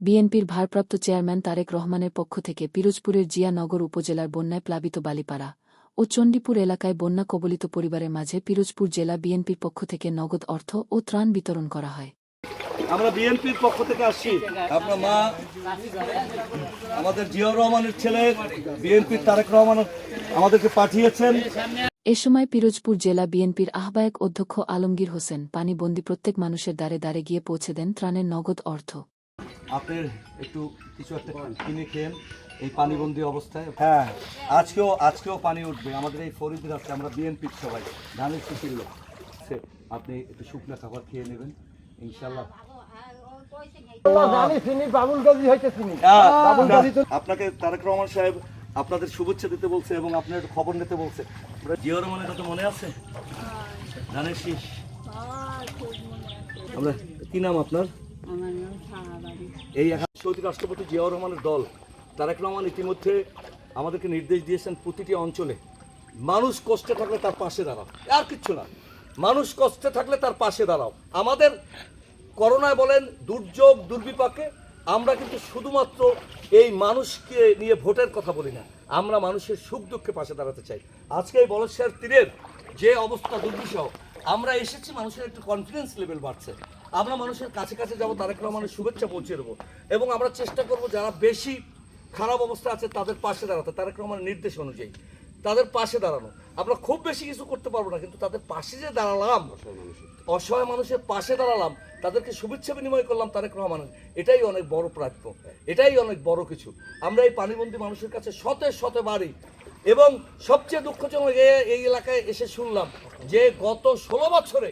বিএনপির ভারপ্রাপ্ত চেয়ারম্যান তারেক রহমানের পক্ষ থেকে পিরোজপুরের জিয়ানগর উপজেলার বন্যায় প্লাবিত বালিপাড়া ও চণ্ডীপুর এলাকায় বন্যা কবলিত পরিবারের মাঝে পিরোজপুর জেলা বিএনপির পক্ষ থেকে নগদ অর্থ ও ত্রাণ বিতরণ করা হয়। আমরা বিএনপির পক্ষ থেকে আসছি। আপনার মা আমাদের জিয়াউর রহমানের ছেলে বিএনপির তারেক রহমান আমাদেরকে পাঠিয়েছেন। এ সময় পিরোজপুর জেলা বিএনপির আহ্বায়ক অধ্যক্ষ আলমগীর হোসেন পানিবন্দী প্রত্যেক মানুষের দ্বারে দ্বারে গিয়ে পৌঁছে দেন ত্রাণের নগদ অর্থ। আপনার একটু কিছু একটা কিনে খেয়েন এই পানিবন্দী অবস্থায়। হ্যাঁ। আজকেও আজকেও পানি উঠবে। আমাদের এই ফরিদের আছে আমরা বিএনপির সবাই। ধানের শিশির লোক। সে আপনি একটু শুকনো খাবার খেয়ে নেবেন। ইনশাল্লাহ আপনাকে তারেক রহমান সাহেব আপনাদের শুভেচ্ছা দিতে বলছে এবং আপনার একটু খবর নিতে বলছে। জিও রহমানের কথা মনে আছে? ধানের শীষ। আমরা কি নাম আপনার? এই এখন সৌদি রাষ্ট্রপতি জিয়াউর রহমানের দল, তারেক রহমান ইতিমধ্যে আমাদেরকে নির্দেশ দিয়েছেন প্রতিটি অঞ্চলে। মানুষ কষ্টে থাকলে তার পাশে দাঁড়াও, আর কিচ্ছু না। মানুষ কষ্টে থাকলে তার পাশে দাঁড়াও। আমাদের করোনায় বলেন দুর্যোগ, দুর্বিপাকে, আমরা কিন্তু শুধুমাত্র এই মানুষকে নিয়ে ভোটের কথা বলি না, আমরা মানুষের সুখ দুঃখে পাশে দাঁড়াতে চাই। আজকে এই বলসের তীরের যে অবস্থা দুর্বিষহ আমরা এসেছি মানুষের একটু কনফিডেন্স লেভেল বাড়ছে। আমরা মানুষের কাছে কাছে যাব তারেক রহমানের শুভেচ্ছা পৌঁছে দেবো। এবং আমরা চেষ্টা করব যারা বেশি খারাপ অবস্থা আছে তাদের পাশে দাঁড়াতে। তারেক রহমানের নির্দেশ অনুযায়ী তাদের পাশে দাঁড়ানো। আমরা খুব বেশি কিছু করতে পারব না কিন্তু তাদের পাশে যে দাঁড়ালাম অসহায় মানুষের পাশে দাঁড়ালাম তাদেরকে শুভেচ্ছা বিনিময় করলাম তারেক রহমানের এটাই অনেক বড় প্রাপ্য। এটাই অনেক বড় কিছু। আমরা এই পানিবন্দী মানুষের কাছে শতে শতে বাড়ি এবং সবচেয়ে দুঃখজনক এই এলাকায় এসে শুনলাম যে গত ষোলো বছরে